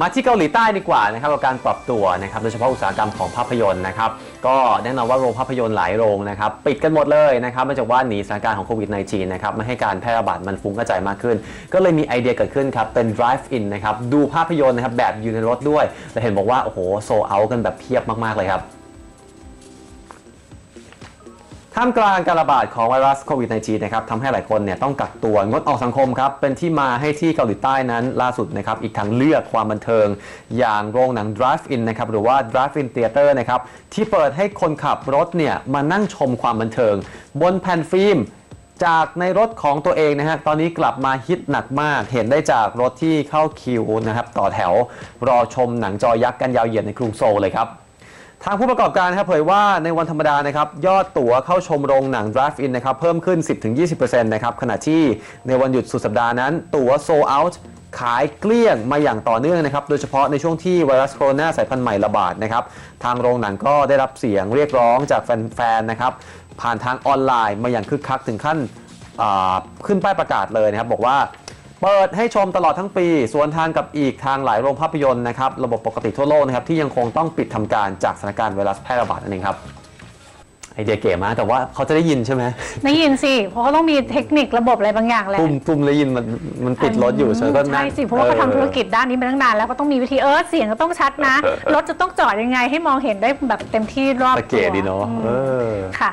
มาที่เกาหลีใต้ดีกว่านะครับกับการปรับตัวนะครับโดยเฉพาะอุตสาหกรรมของภาพยนตร์นะครับก็แน่นอนว่าโรงภาพยนตร์หลายโรงนะครับปิดกันหมดเลยนะครับมาจากว่าหนีสถานการณ์ของโควิด -19 นะครับไม่ให้การแพร่ระบาดมันฟุ้งกระจายมากขึ้น ก็เลยมีไอเดียเกิดขึ้นครับเป็น drive in นะครับดูภาพยนตร์นะครับแบบอยู่ในรถด้วยแต่เห็นบอกว่าโอ้โหโซเอากันแบบเพียบมากๆเลยครับ ท่ามกลางการระบาดของไวรัสโควิด -19 นะครับทำให้หลายคนเนี่ยต้องกักตัวงดออกสังคมครับ เป็นที่มาให้ที่เกาหลีใต้นั้นล่าสุดนะครับ อีกทางเลือกความบันเทิง อย่างโรงหนัง Drive-In นะครับ หรือว่า Drive-In Theater นะครับ ที่เปิดให้คนขับรถเนี่ยมานั่งชมความบันเทิง บนแผ่นฟิล์มจากในรถของตัวเองนะฮะ ตอนนี้กลับมาฮิตหนักมาก เห็นได้จากรถที่เข้าคิวนะครับ ต่อแถวรอชมหนังจอยักษ์กันยาวเหยียดในกรุงโซลเลยครับ ทางผู้ประกอบการครับเผยว่าในวันธรรมดานะครับยอดตั๋วเข้าชมโรงหนัง Drive-In นะครับเพิ่มขึ้น 10-20%นะครับขณะที่ในวันหยุดสุดสัปดาห์นั้น ตั๋ว sold out ขายเกลี้ยงมาอย่างต่อเนื่องนะครับ โดยเฉพาะในช่วงที่ไวรัสโคโรนาสายพันธุ์ใหม่ระบาดนะครับ ทางโรงหนังก็ได้รับเสียงเรียกร้องจากแฟนๆนะครับ ผ่านทางออนไลน์มาอย่างคึกคักถึงขั้นขึ้นป้ายประกาศเลยนะครับ บอกว่า เปิดให้ชมตลอดทั้งปี สวนทางกับอีกทางหลายโรงภาพยนตร์นะครับ ระบบปกติทั่วโลกนะครับ ที่ยังคงต้องปิดทำการจากสถานการณ์ไวรัสแพร่ระบาดนั่นเองครับไอเดียเก๋มากแต่ว่าเขาจะได้ยินใช่ไหมได้ยินสิ เพราะเขาต้องมีเทคนิคระบบอะไรบางอย่างแหละตุ้มตุ้มได้ยินมันมันติดรถอยู่ฉันก็นั่ใช่งสิเพราะว่าเขาออทำธุรกิจด้านนี้มาตั้งนานแล้วก็ต้องมีวิธีเออเสียงก็ต้องชัดนะ รถจะต้องจอดยังไงให้มองเห็นได้แบบเต็มที่รอบตะเกียตัวดีเนาะอืมเออค่ะ